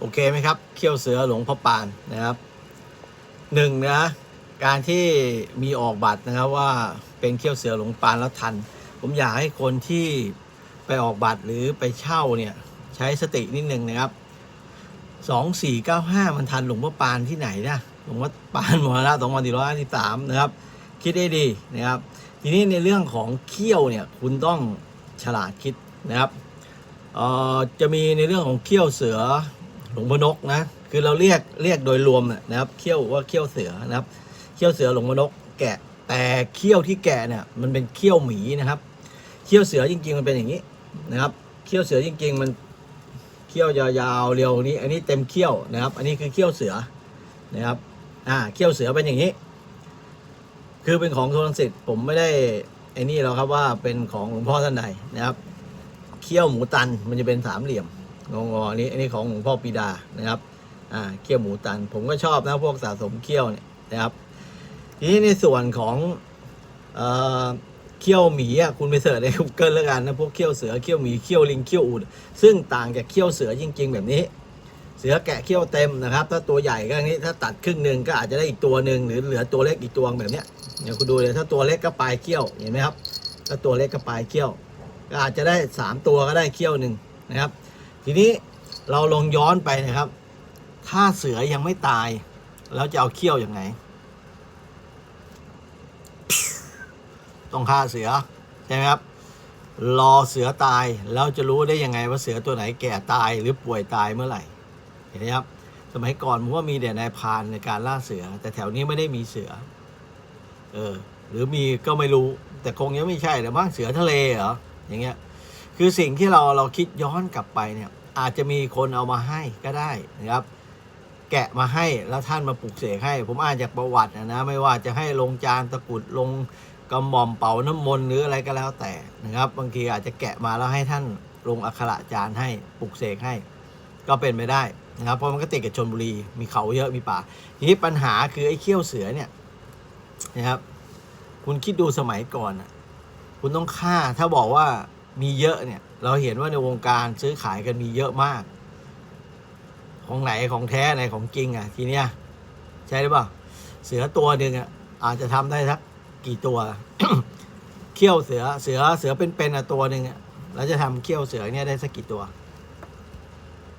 โอเคไหมครับเขี้ยวเสือหลวงพ่อปานนะครับหนึ่งนะการที่มีออกบัตรนะครับว่าเป็นเขี้ยวเสือหลวงปานแล้วทัน ผมอยากให้คนที่ไปออกบัตรหรือไปเช่าเนี่ยใช้สตินิดนึงนะครับสองสี่เก้าห้ามันทันหลวงพ่อปานที่ไหนนะหลวงพ่อปานมรณะสองพันสี่ร้อยห้าสิบสามนะครับ คิดได้ดีนะครับ ทีนี้ในเรื่องของเขี้ยวเนี่ยคุณต้องฉลาดคิดนะครับออจะมีในเรื่องของเขี้ยวเสือ ลวงพนกนะคือเราเรียกเรียกโดยรวมนะครับเขี้ยวว่าเขี้ยวเสือนะครับเขี้ยวเสือหลวงพนกแกะ แต่เขี้ยวที่แกะเนี่ยมันเป็นเขี้ยวหมีนะครับเขี้ยวเสือจริง ๆ มันเป็นอย่างนี้นะครับเขี้ยวเสือจริง ๆ มันเขี้ยวยาวๆเรียวนี้ อันนี้เต็มเขี้ยวนะครับ อันนี้คือเขี้ยวเสือนะครับอ่าเขี้ยวเสือเป็นอย่างนี้ คือเป็นของโทนสิทธิ์ผมไม่ได้ไอ้นี่หรอกครับว่าเป็นของหลวงพ่อท่านใดนะครับ เขี้ยวหมูตันมันจะเป็นสามเหลี่ยม งองอนี้อันนี้ของหลวงพ่อปีดานะครับอ่าเขี้ยวหมูตัน ผมก็ชอบนะพวกสะสมเขี้ยวเนี่ยนะครับ ทีนี้ในส่วนของเอ่อเขี้ยวหมีอะคุณไปเสิร์ชใน Google แล้วกันนะพวกเขี้ยวเสือเขี้ยวหมีเขี้ยวลิงเขี้ยวอูดซึ่งต่างจากเขี้ยวเสือจริง ๆ แบบนี้ เสือแกะเขี้ยวเต็มนะครับ ถ้าตัวใหญ่ก็อย่างนี้ถ้าตัดครึ่งหนึ่งก็อาจจะได้อีกตัวหนึ่งหรือเหลือตัวเล็กอีกตัวแบบเนี้ยเดี๋ยวคุณดูเลยถ้าตัวเล็กก็ปลายเขี้ยวเห็นไหมครับถ้าตัวเล็กก็ปลายเขี้ยว ก็อาจจะได้สามตัวก็ได้เขี้ยวหนึ่งนะครับ ทีนี้เราลองย้อนไปนะครับ ถ้าเสือยังไม่ตาย แล้วจะเอาเขี้ยวยังไง ต้องฆ่าเสือใช่ไหมครับ รอเสือตายแล้วจะรู้ได้ยังไงว่าเสือตัวไหนแก่ตายหรือป่วยตายเมื่อไหร่ เห็นไหมครับ สมัยก่อนผมว่ามีแต่นายพานในการล่าเสือ แต่แถวนี้ไม่ได้มีเสือ เออ หรือมีก็ไม่รู้ แต่คงยังไม่ใช่แต่บ้างเสือทะเลเหรออย่างเงี้ย คือสิ่งที่เราเราคิดย้อนกลับไปเนี่ย อาจจะมีคนเอามาให้ก็ได้นะครับ แกะมาให้แล้วท่านมาปลุกเสกให้ ผมอ่านจากประวัตินะนะไม่ว่าจะให้ลงจานตะกรุดลงกระหม่อมเป่าน้ำมนต์หรืออะไรก็แล้วแต่นะครับ บางทีอาจจะแกะมาแล้วให้ท่านลงอักขระจานให้ปลุกเสกให้ ก็เป็นไปได้นะครับเพราะมันก็ติดกับชนบุรีมีเขาเยอะมีป่าทีนี้ปัญหาคือไอ้เขี้ยวเสือเนี่ยนะครับ คุณคิดดูสมัยก่อนน่ะคุณต้องฆ่าถ้าบอกว่า มีเยอะเนี่ย เราเห็นว่าในวงการซื้อขายกันมีเยอะมาก ของไหนของแท้ไหนของจริงอะ ทีเนี้ยใช่หรือเปล่าเสือตัวหนึ่งอะอาจจะทำได้สักกี่ตัวเขี้ยวเสือเสือเสือเป็นๆอะตัวหนึ่งอะแล้วจะทำเขี้ยวเสือเนี่ยได้สักกี่ตัว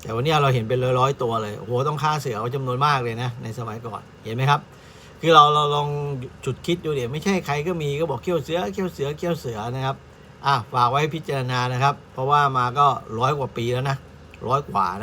แต่วันเนี้ยเราเห็นเป็นร้อยๆตัวเลยโอ้โหต้องฆ่าเสือเอาจำนวนมากเลยนะในสมัยก่อนเห็นไหมครับ คือเราเราลองจุดคิดดูเดี๋ยวไม่ใช่ใครก็มีก็บอกเขี้ยวเสือเขี้ยวเสือเขี้ยวเสือนะครับ อะฝากไว้พิจารณานะครับ เพราะว่ามาก็ร้อยกว่าปีแล้วนะร้อยกว่านะ